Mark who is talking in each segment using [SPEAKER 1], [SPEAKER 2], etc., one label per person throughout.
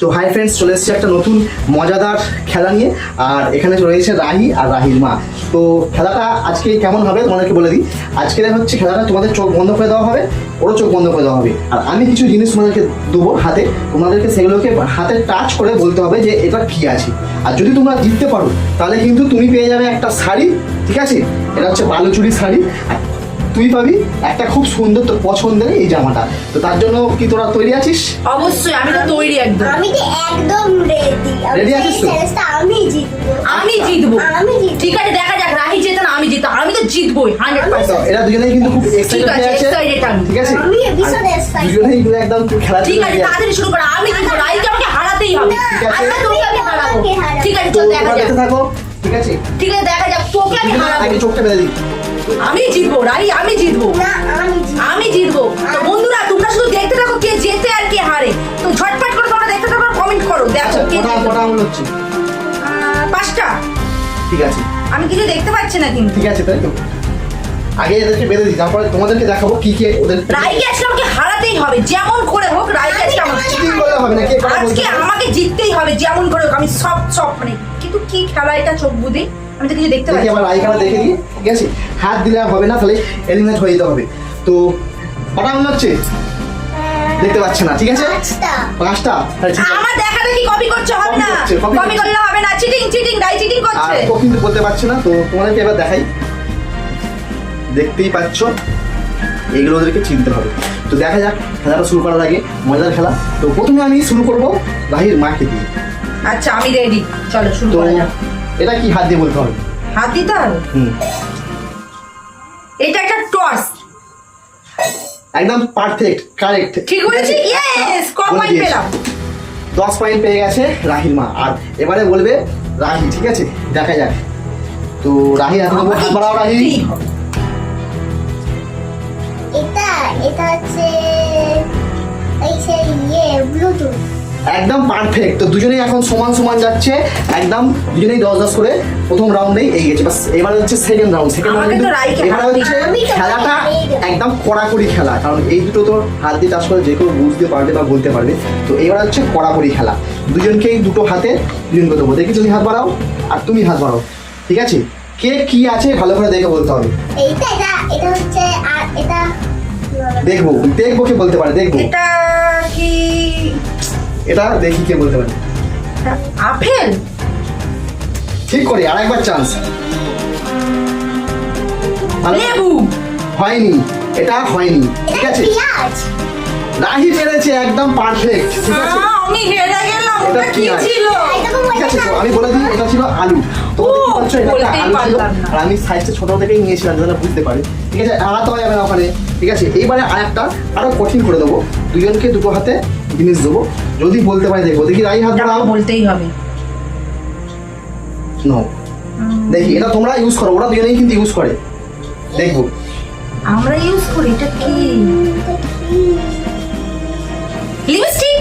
[SPEAKER 1] তো hi friends চলে এসেছে একটা নতুন মজাদার খেলা নিয়ে, আর এখানে রয়েছে রাহি আর রাহির মা। তো, খেলাটা আজকে কেমন হবে তোমাদেরকে বলে দিই। আজকে হচ্ছে খেলাটা তোমাদের চোখ বন্ধ করে দেওয়া হবে, ওরও চোখ বন্ধ করে দেওয়া হবে। আর আমি কিছু জিনিস তোমাদেরকে দেবো হাতে, তোমাদেরকে সেগুলোকে হাতে টাচ করে বলতে হবে যে, এটা কি আছে। আর যদি তোমরা জিততে পারো, তাহলে কিন্তু তুমি পেয়ে যাবে একটা শাড়ি, ঠিক আছে? এটা হচ্ছে বালুচুরি শাড়ি। আর তুই পাবি একটা খুব সুন্দর তোর পছন্দের এই জামাটা। তো তার জন্য কি তোরা তৈরি আছিস?
[SPEAKER 2] অবশ্যই আমি তো তৈরি একদম।
[SPEAKER 3] আমি তো একদম রেডি
[SPEAKER 1] Ready আছিস তো?
[SPEAKER 3] আমি জিতবো।
[SPEAKER 2] আমি জিতবো।
[SPEAKER 3] আমি জিতবো।
[SPEAKER 2] ঠিক আছে দেখা যাক রাহি জেতে না আমি জিতবো আমি তো জিতবোই হান্ড্রেড
[SPEAKER 1] তো
[SPEAKER 2] পার্সেন্ট
[SPEAKER 1] এরা দুজনেই কিন্তু খুব এক্সাইটেড
[SPEAKER 2] আছে,
[SPEAKER 1] হয়ে। ঠিক আছে?
[SPEAKER 3] আমি ভীষণ excited।
[SPEAKER 1] দুজনেই কিন্তু একদম খেলা
[SPEAKER 2] ঠিক আছে তাড়াতাড়ি শুরু করো আমি জিতবো রাহিকে আমাকে হারাতেই হবে।
[SPEAKER 1] ঠিক আছে।
[SPEAKER 2] আজকে তোকে আমি হারাবো। ঠিক আছে
[SPEAKER 1] তো
[SPEAKER 2] চল দেখা যাক।
[SPEAKER 1] ঠিক আছে?
[SPEAKER 2] ঠিক আছে দেখা যাক তোকে আমি হারাবো।
[SPEAKER 1] আগে চোখটা বেঁধে দিই।
[SPEAKER 2] আমি জিতবো রাহি আমি জিতবো।
[SPEAKER 3] আমি জিতবো।
[SPEAKER 2] তো বন্ধুরা তোমরা শুধু দেখতে থাকো কে জেতে আর কে হারে। তো ঝটপট করে তোমরা দেখতে থাকো কমেন্ট করো। দেখো কে
[SPEAKER 1] হচ্ছে।
[SPEAKER 2] পাঁচটা।
[SPEAKER 1] ঠিক আছে।
[SPEAKER 2] আমি কিছু দেখতে পাচ্ছি না কিন্তু।
[SPEAKER 1] ঠিক আছে তাই তো। আগে এদেরকে বেঁধে দিই তারপরে তোমাদেরকে দেখাবো কি কে ওদের
[SPEAKER 2] রাইকে আজকে আমাকে হারাতেই হবে যেমন করে হোক রাইকে আজকে আমাকে
[SPEAKER 1] চিটিং করলে হবে না কে
[SPEAKER 2] আজকে আমাকে জিততেই হবে যেমন করে হোক আমি সব সব মানে কিন্তু কি খেলা এটা চোখ বুঝি আমি তো কিছু দেখতে
[SPEAKER 1] দেখি
[SPEAKER 2] পাচ্ছি
[SPEAKER 1] আমার আইকানা দেখে দিই। ঠিক আছে? হাত দিলে আর হবে না তাহলে এলিমিনেট হয়ে যেতে হবে। তো কটা আঙুল হচ্ছে? দেখতে পাচ্ছে না ঠিক আছে?
[SPEAKER 3] পাঁচটা।
[SPEAKER 1] পাঁচটা? তাহলে ঠিক আছে।
[SPEAKER 2] আমার দেখা দেখি কপি করছে? হবে
[SPEAKER 1] Copy
[SPEAKER 2] না?
[SPEAKER 1] করছে, copy
[SPEAKER 2] কপি করলে হবে না। চিটিং চিটিং চিটিং
[SPEAKER 1] আর
[SPEAKER 2] করছে।
[SPEAKER 1] ও কিন্তু বলতে পারছে না তো তোমাদেরকে এবার দেখাই। দেখতেই পাচ্ছ এগুলো ওদেরকে চিনতে হবে। তো দেখা যাক খেলাটা শুরু করার আগে মজার খেলা। তো প্রথমে আমি শুরু করব রাহির মাকে দিয়ে।
[SPEAKER 2] আচ্ছা আমি রেডি চলো শুরু
[SPEAKER 1] তো
[SPEAKER 2] করা যাক।
[SPEAKER 1] এটা কি হাত দিয়ে বলতে হবে?
[SPEAKER 2] হাত দিতে হবে? এটা একটা টস
[SPEAKER 1] একদম পারফেক্ট কারেক্ট
[SPEAKER 2] ঠিক বলেছি? ইয়েস ক? পয়েন্ট পেলাম।
[SPEAKER 1] দশ পয়েন্ট পেয়ে গেছে রাহির মা। আর এবারে বলবে রাহি ঠিক আছে? দেখা যাক। তো রাহি হাতে দেবো হাত বাড়াও রাহি।
[SPEAKER 3] এটা এটা হচ্ছে এই সেই ইয়ে ব্লুটুথ
[SPEAKER 1] একদম পারফেক্ট তো দুজনেই এখন সমান সমান যাচ্ছে একদম দুজনেই দশ দশ করে প্রথম রাউন্ডেই এগিয়ে গেছে। বাস এবার হচ্ছে সেকেন্ড রাউন্ড সেকেন্ড রাউন্ড এবারে হচ্ছে খেলাটা একদম কড়াকড়ি খেলা কারণ এই দুটো তো হাত দিয়ে চাষ করে যে কেউ বুঝতে পারবে বা বলতে পারবে। তো এবার হচ্ছে কড়াকড়ি খেলা। দুজনকেই দুটো হাতে দুজনকে দেবো। দেখি তুমি হাত বাড়াও আর তুমি হাত বাড়াও। ঠিক আছে? কে কি আছে ভালো করে দেখে বলতে হবে।
[SPEAKER 3] এটা এটা হচ্ছে আর এটা
[SPEAKER 1] দেখব দেখব কে বলতে পারে দেখব।
[SPEAKER 2] এটা
[SPEAKER 1] দেখি কে বলতে পারে।
[SPEAKER 2] আপেল?
[SPEAKER 1] ঠিক করে আর একবার চান্স
[SPEAKER 2] লেবু।
[SPEAKER 1] হয়নি এটা হয়নি ঠিক আছে? রাহি পেরেছে একদম পারফেক্ট ঠিক আছে?
[SPEAKER 2] আমি হেরে গেলাম
[SPEAKER 1] এটা
[SPEAKER 2] কি ছিল?
[SPEAKER 1] ঠিক আছে আমি বলে দিই এটা ছিল আলু। তো পাচ্ছ এটা একটা আলু ছিল আর আমি সাইজটা ছোট থেকেই নিয়েছিলাম যাতে বুঝতে পারে। ঠিক আছে আর তো যাবে না ওখানে ঠিক আছে? এইবারে আর একটা আরও কঠিন করে দেবো। দুজনকে দুটো হাতে জিনিস দেবো। যদি বলতে পারে দেখব। দেখি রাই হাত বাড়াও।
[SPEAKER 2] বলতেই হবে।
[SPEAKER 1] নো দেখি এটা তোমরা ইউজ করো ওরা দুজনেই কিন্তু ইউজ করে। দেখব।
[SPEAKER 2] আমরা ইউজ করি এটা কি? লিপস্টিক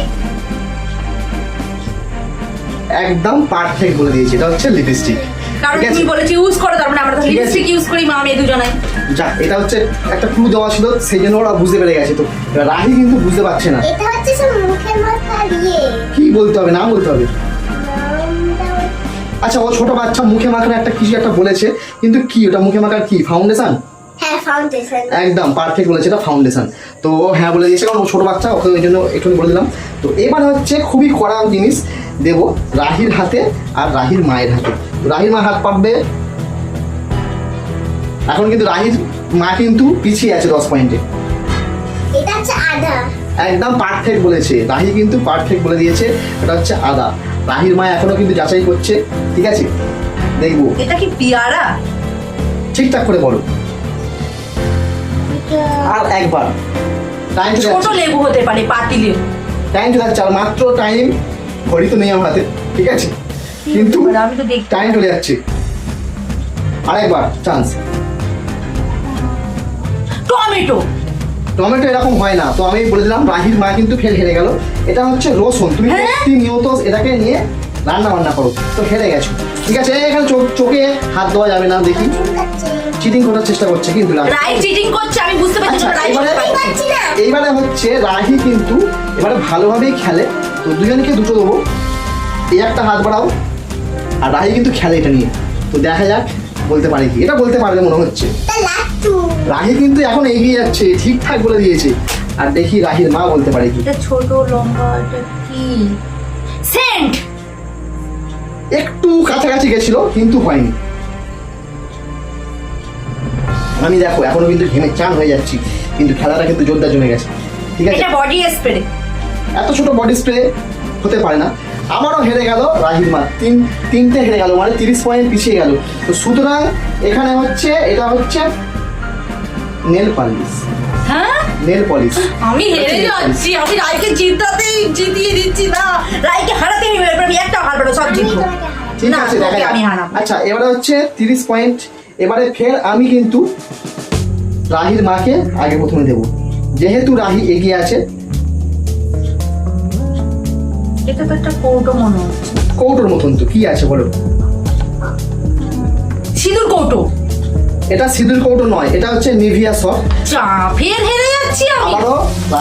[SPEAKER 1] একদম পারফেক্ট বলে দিয়েছি এটা হচ্ছে লিপস্টিক
[SPEAKER 2] কারণ তুমি বলেছি ইউজ করো তার মানে আমরা তো লিপস্টিক ইউজ করি মা আমি দুজনে
[SPEAKER 1] যা এটা হচ্ছে একটা ক্লু দেওয়া ছিল সেই জন্য ওরা বুঝতে পেরে গেছে। তো রাহি কিন্তু বুঝতে পারছে না।
[SPEAKER 3] এটা হচ্ছে
[SPEAKER 1] কি বলতে হবে? না বলতে হবে? আচ্ছা ও ছোট বাচ্চা মুখে মাখার একটা কিছু একটা বলেছে কিন্তু কি? ওটা মুখে মাখার কি? ফাউন্ডেশন
[SPEAKER 3] হ্যাঁ
[SPEAKER 1] একদম পারফেক্ট বলেছে এটা ফাউন্ডেশন তো হ্যাঁ বলে দিয়েছে কারণ ও ছোট বাচ্চা ওকে ওই জন্য একটু বলে দিলাম। তো এবার হচ্ছে খুবই কড়া জিনিস দেব রাহির হাতে আর রাহির মায়ের হাতে। রাহির মা হাত পাতবে। এখন কিন্তু রাহির মা কিন্তু পিছিয়ে আছে দশ পয়েন্টে
[SPEAKER 3] এটা হচ্ছে আদা।
[SPEAKER 1] একদম পারফেক্ট বলেছে। রাহি কিন্তু পারফেক্ট বলে দিয়েছে এটা হচ্ছে আদা। রাহির মা এখনও কিন্তু যাচাই করছে ঠিক আছে? দেখব।
[SPEAKER 2] এটা কি পিয়ারা?
[SPEAKER 1] ঠিকঠাক করে বলো। আর একবার। টাইম
[SPEAKER 2] ছোট লেবু হতে পারে পাতি লেবু।
[SPEAKER 1] টাইম চলে যাচ্ছে আর মাত্র টাইম ঘড়ি তো নেই আমার হাতে ঠিক আছে? কিন্তু
[SPEAKER 2] আমি তো দেখতে
[SPEAKER 1] টাইম চলে যাচ্ছে। আরেকবার চান্স
[SPEAKER 2] টমেটো
[SPEAKER 1] টমেটো এরকম হয় না। তো আমি বলে দিলাম রাহির মা কিন্তু ফের হেরে গেল। এটা হচ্ছে রসুন। তুমি
[SPEAKER 2] হ্যাঁ?
[SPEAKER 1] প্রতিনিয়ত এটাকে নিয়ে রান্না বান্না করো। তো হেরে গেছো। ঠিক আছে এখানে চোখ- হাত দেওয়া যাবে না দেখি। চিটিং করার চেষ্টা করছে কিন্তু রাহি-
[SPEAKER 2] চিটিং করছে আমি বুঝতে পারছি
[SPEAKER 1] আচ্ছা,
[SPEAKER 2] রাই
[SPEAKER 1] এবারে-
[SPEAKER 3] পাচ্ছি না।
[SPEAKER 1] এইবারে হচ্ছে রাহি কিন্তু এবারে ভালোভাবেই খেলে। তো দুজনকে দুটো দেবো। এই একটা হাত বাড়াও। আর রাহি কিন্তু খেলে এটা নিয়ে। তো দেখা যাক। বলতে পারে কি? এটা বলতে পারবে মনে হচ্ছে। রাহি কিন্তু এখন এগিয়ে যাচ্ছে ঠিকঠাক বলে দিয়েছে। আর দেখি রাহির মা বলতে পারে কি।
[SPEAKER 2] ছোট লম্বা এটা কি? সেন্ট!
[SPEAKER 1] একটু কাছাকাছি গেছিল কিন্তু হয়নি। আমি দেখো এখনও কিন্তু ঘেমে চান হয়ে যাচ্ছি কিন্তু খেলাটা কিন্তু জোরদার জমে গেছে। ঠিক আছে?
[SPEAKER 2] এটা বডি স্প্রে
[SPEAKER 1] এত ছোট বডি স্প্রে হতে পারে না। আমারও হেরে গেল রাহির মা তিন তিনটে হেরে গেল মানে তিরিশ পয়েন্ট পিছিয়ে গেল। তো সুতরাং এখানে হচ্ছে এটা হচ্ছে নেল পালিশ।
[SPEAKER 2] হ্যাঁ?
[SPEAKER 1] Nail polish.
[SPEAKER 2] আমি হেরে যাচ্ছি আমি জিতাতেই জিতিয়ে দিচ্ছি না একটা হারবো সব জিতবো।
[SPEAKER 1] ঠিক আছে দেখা।
[SPEAKER 2] আমি হারাবো।
[SPEAKER 1] আচ্ছা এবারে হচ্ছে তিরিশ পয়েন্ট এবারে ফের আমি কিন্তু রাহির মাকে আগে প্রথমে দেবো। যেহেতু রাহি এগিয়ে আছে
[SPEAKER 2] এটা তো একটা কৌটো মনে হচ্ছে।
[SPEAKER 1] কৌটোর মতন তো কি আছে বলো?
[SPEAKER 2] সিঁদুর কৌটো।
[SPEAKER 1] এটা সিঁদুর কৌটো নয় এটা হচ্ছে নিভিয়া সফট।
[SPEAKER 2] চা ফের হেরে যাচ্ছি আমি।
[SPEAKER 1] আবারও মা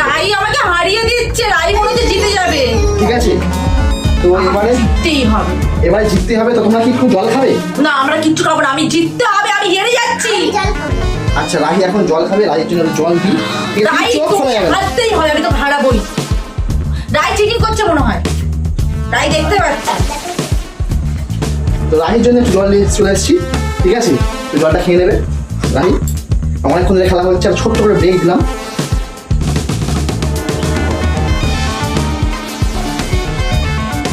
[SPEAKER 2] রাই আমাকে হারিয়ে দিচ্ছে রাই মনে হচ্ছে জিতে যাবে।
[SPEAKER 1] ঠিক আছে তো এবারে
[SPEAKER 2] জিততেই হবে।
[SPEAKER 1] এবারে জিততে হবে তো তোমরা কি একটু জল খাবে?
[SPEAKER 2] না আমরা কিচ্ছু খাব না আমি জিততে হবে আমি হেরে যাচ্ছি।
[SPEAKER 1] আচ্ছা রাহি এখন জল খাবে রাহির জন্য জল দিই। না।
[SPEAKER 2] হারতেই হবে আমি তো হারাবোই রাই চিটিং করছে মনে হয়। রাই দেখতে পাচ্ছি।
[SPEAKER 1] তো রাহির জন্য একটু জল নিয়ে চলে এসেছি, ঠিক আছে? তো জলটা খেয়ে নেবে। রাহি অনেকক্ষণ ধরে খেলা হচ্ছে আর ছোট্ট করে ব্রেক দিলাম।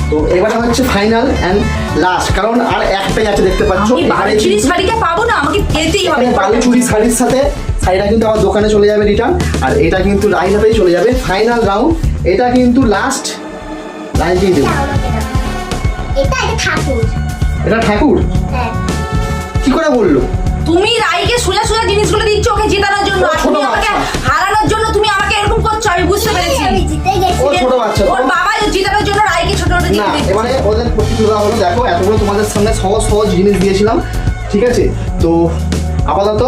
[SPEAKER 1] তো এবারে হচ্ছে ফাইনাল অ্যান্ড লাস্ট কারণ আর একটাই আছে দেখতে পাচ্ছ
[SPEAKER 2] আমি বালুচুরি শাড়িটা পাবো না আমাকে পেতেই হবে
[SPEAKER 1] বালুচুরি শাড়ির সাথে শাড়িটা কিন্তু আমার দোকানে চলে যাবে রিটার্ন আর এটা কিন্তু হাতেই চলে যাবে ফাইনাল রাউন্ড এটা কিন্তু লাস্ট রাহিকেই দেবো।
[SPEAKER 3] এটা ঠাকুর।
[SPEAKER 1] এটা ঠাকুর?
[SPEAKER 3] হ্যাঁ।
[SPEAKER 1] কি করে বলল?
[SPEAKER 2] তুমি রাইকে সোজা সোজা জিনিসগুলো দিচ্ছ ওকে জেতানোর জন্য আর তুমি আমাকে
[SPEAKER 1] বাচ্চা।
[SPEAKER 2] হারানোর জন্য তুমি আমাকে এরকম করছ আমি বুঝতে পেরেছি।
[SPEAKER 3] আমি জিতে
[SPEAKER 1] ও ছোট বাচ্চা
[SPEAKER 2] ওর বাবা জেতানোর জন্য রাইকে ছোট ছোট
[SPEAKER 1] না এবারে ওদের প্রতিযোগিতা হলো দেখো এতগুলো তোমাদের সামনে সহজ সহজ জিনিস দিয়েছিলাম ঠিক আছে? তো আপাতত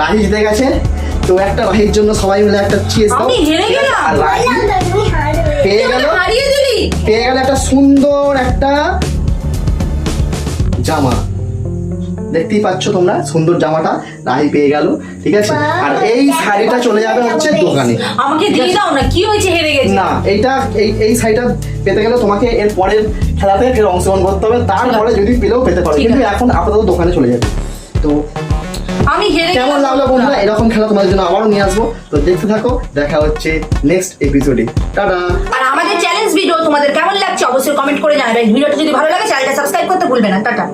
[SPEAKER 1] রাহি জিতে গেছে। তো একটা রাহির জন্য সবাই মিলে একটা চিজ দাও। পেয়ে গেল
[SPEAKER 2] আমাকে হারিয়ে দিলি?
[SPEAKER 1] পেয়ে গেল একটা সুন্দর একটা জামা। দেখতেই পাচ্ছ তোমরা সুন্দর জামাটা রাহি পেয়ে গেল ঠিক আছে? আর এই শাড়িটা চলে যাবে হচ্ছে দোকানে।
[SPEAKER 2] আমাকে দিয়ে দাও না কি হয়েছে হেরে গেছি?
[SPEAKER 1] না এইটা এই এই শাড়িটা পেতে গেলে তোমাকে এর পরের খেলাতে ফের অংশগ্রহণ করতে হবে তারপরে যদি পেলেও পেতে পারো। কিন্তু এখন আপাতত দোকানে চলে যাবে। তো
[SPEAKER 2] আমি হেরে
[SPEAKER 1] কেমন লাগল বন্ধুরা? এরকম খেলা তোমাদের জন্য আবারও নিয়ে আসব। তো দেখতে থাকো দেখা হচ্ছে নেক্সট এপিসোডে টাটা!
[SPEAKER 2] আর আমাদের চ্যালেঞ্জ ভিডিও তোমাদের কেমন লাগছে অবশ্যই কমেন্ট করে জানাবে। ভিডিওটা যদি ভালো লাগে চ্যানেলটা সাবস্ক্রাইব করতে ভুলবে না। টাটা!